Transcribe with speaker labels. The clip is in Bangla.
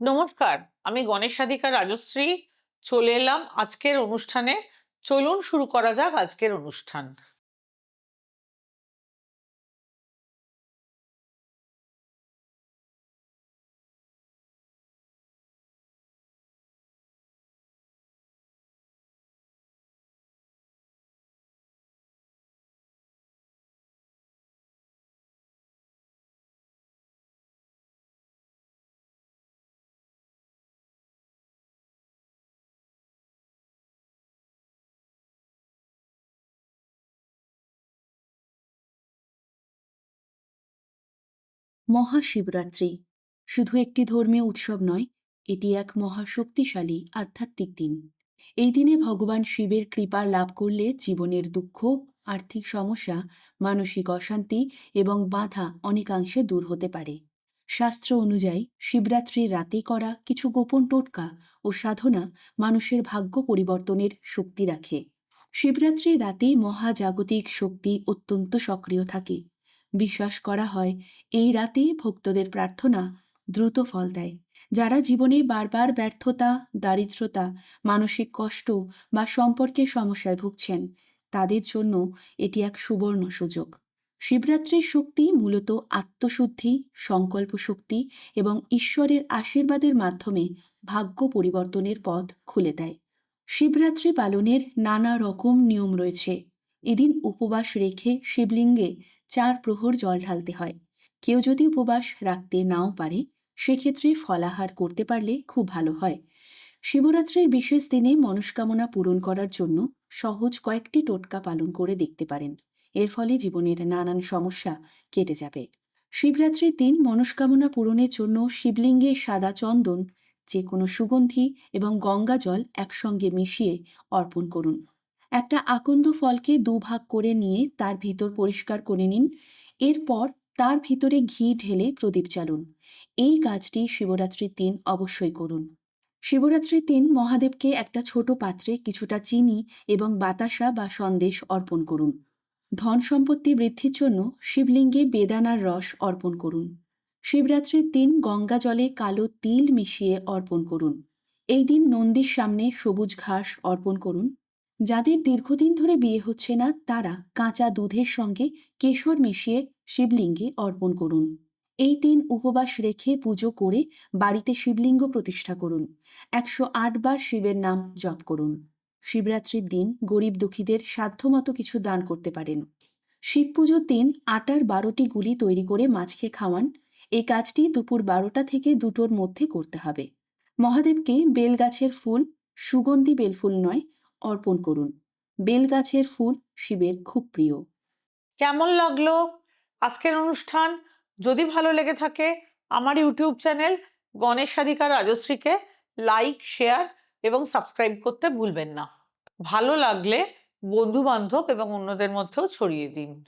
Speaker 1: নমস্কার, আমি গণেশ সাধিকা রাজশ্রী, চলে এলাম আজকের অনুষ্ঠানে। চলুন শুরু করা যাক আজকের অনুষ্ঠান।
Speaker 2: মহাশিবরাত্রি। শুধু একটি ধর্মীয় উৎসব নয়, এটি এক মহাশক্তিশালী আধ্যাত্মিক দিন। এই দিনে ভগবান শিবের কৃপা লাভ করলে জীবনের দুঃখ, আর্থিক সমস্যা, মানসিক অশান্তি এবং বাধা অনেকাংশে দূর হতে পারে। শাস্ত্র অনুযায়ী, শিবরাত্রির রাতে করা কিছু গোপন টোটকা ও সাধনা মানুষের ভাগ্য পরিবর্তনের শক্তি রাখে। শিবরাত্রির রাতে মহাজাগতিক শক্তি অত্যন্ত সক্রিয় থাকে। বিশ্বাস করা হয়। এই রাতে ভক্তদের প্রার্থনা দ্রুত ফল দেয়। যারা জীবনে বারবার ব্যর্থতা, দারিদ্রতা, মানসিক কষ্ট বা সম্পর্কের সমস্যায় ভুগছেন, তাদের জন্য এটি এক সুবর্ণ সুযোগ। শিবরাত্রির শক্তি মূলত আত্মশুদ্ধি, সংকল্প শক্তি এবং ঈশ্বরের আশীর্বাদের মাধ্যমে ভাগ্য পরিবর্তনের পথ খুলে দেয়। শিবরাত্রি পালনের নানা রকম নিয়ম রয়েছে। এদিন উপবাস রেখে শিবলিঙ্গে চার প্রহর জল ঢালতে হয়। কেউ যদি উপবাস রাখতে নাও পারে, সেক্ষেত্রে ফলাহার করতে পারলে খুব ভালো হয়। শিবরাত্রির বিশেষ দিনে মনস্কামনা পূরণ করার জন্য সহজ কয়েকটি টোটকা পালন করে দেখতে পারেন। এর ফলে জীবনের নানান সমস্যা কেটে যাবে। শিবরাত্রির দিন মনস্কামনা পূরণের জন্য শিবলিঙ্গে সাদা চন্দন যে কোনো সুগন্ধি এবং গঙ্গা জল একসঙ্গে মিশিয়ে অর্পণ করুন। একটা আকন্দ ফলকে দুভাগ করে নিয়ে তার ভিতর পরিষ্কার করে নিন। এরপর তার ভিতরে ঘি ঢেলে প্রদীপ জ্বালুন। এই কাজটি শিবরাত্রির দিন অবশ্যই করুন। শিবরাত্রির দিন মহাদেবকে একটা ছোট পাত্রে কিছুটা চিনি এবং বাতাসা বা সন্দেশ অর্পণ করুন। ধন সম্পত্তি বৃদ্ধির জন্য শিবলিঙ্গে বেদানার রস অর্পণ করুন। শিবরাত্রির দিন গঙ্গা জলে কালো তিল মিশিয়ে অর্পণ করুন। এই দিন নন্দীর সামনে সবুজ ঘাস অর্পণ করুন। যাদের দীর্ঘদিন ধরে বিয়ে হচ্ছে না, তারা কাঁচা দুধের সঙ্গে কেশর মিশিয়ে শিবলিঙ্গে অর্পণ করুন। এই দিন উপবাস রেখে পুজো করে বাড়িতে শিবলিঙ্গ প্রতিষ্ঠা করুন। একশো আট বার শিবের নাম জপ করুন। শিবরাত্রির দিন গরিব দুঃখীদের সাধ্যমতো কিছু দান করতে পারেন। শিব পুজোর দিন আটার বারোটি গুলি তৈরি করে মাছকে খাওয়ান। এই কাজটি দুপুর বারোটা থেকে দুটোর মধ্যে করতে হবে। মহাদেবকে বেলগাছের ফুল, সুগন্ধি বেলফুল নয় অর্পণ করুন। বেলগাছের ফুল শিবের খুব প্রিয়।
Speaker 1: কেমন লাগল আজকের অনুষ্ঠান? যদি ভালো লেগে থাকে, আমার ইউটিউব চ্যানেল গণেশ সাধিকা রাজশ্রীকে লাইক, শেয়ার এবং সাবস্ক্রাইব করতে ভুলবেন না। ভালো লাগলে বন্ধু বান্ধব এবং অন্যদের মধ্যেও ছড়িয়ে দিন।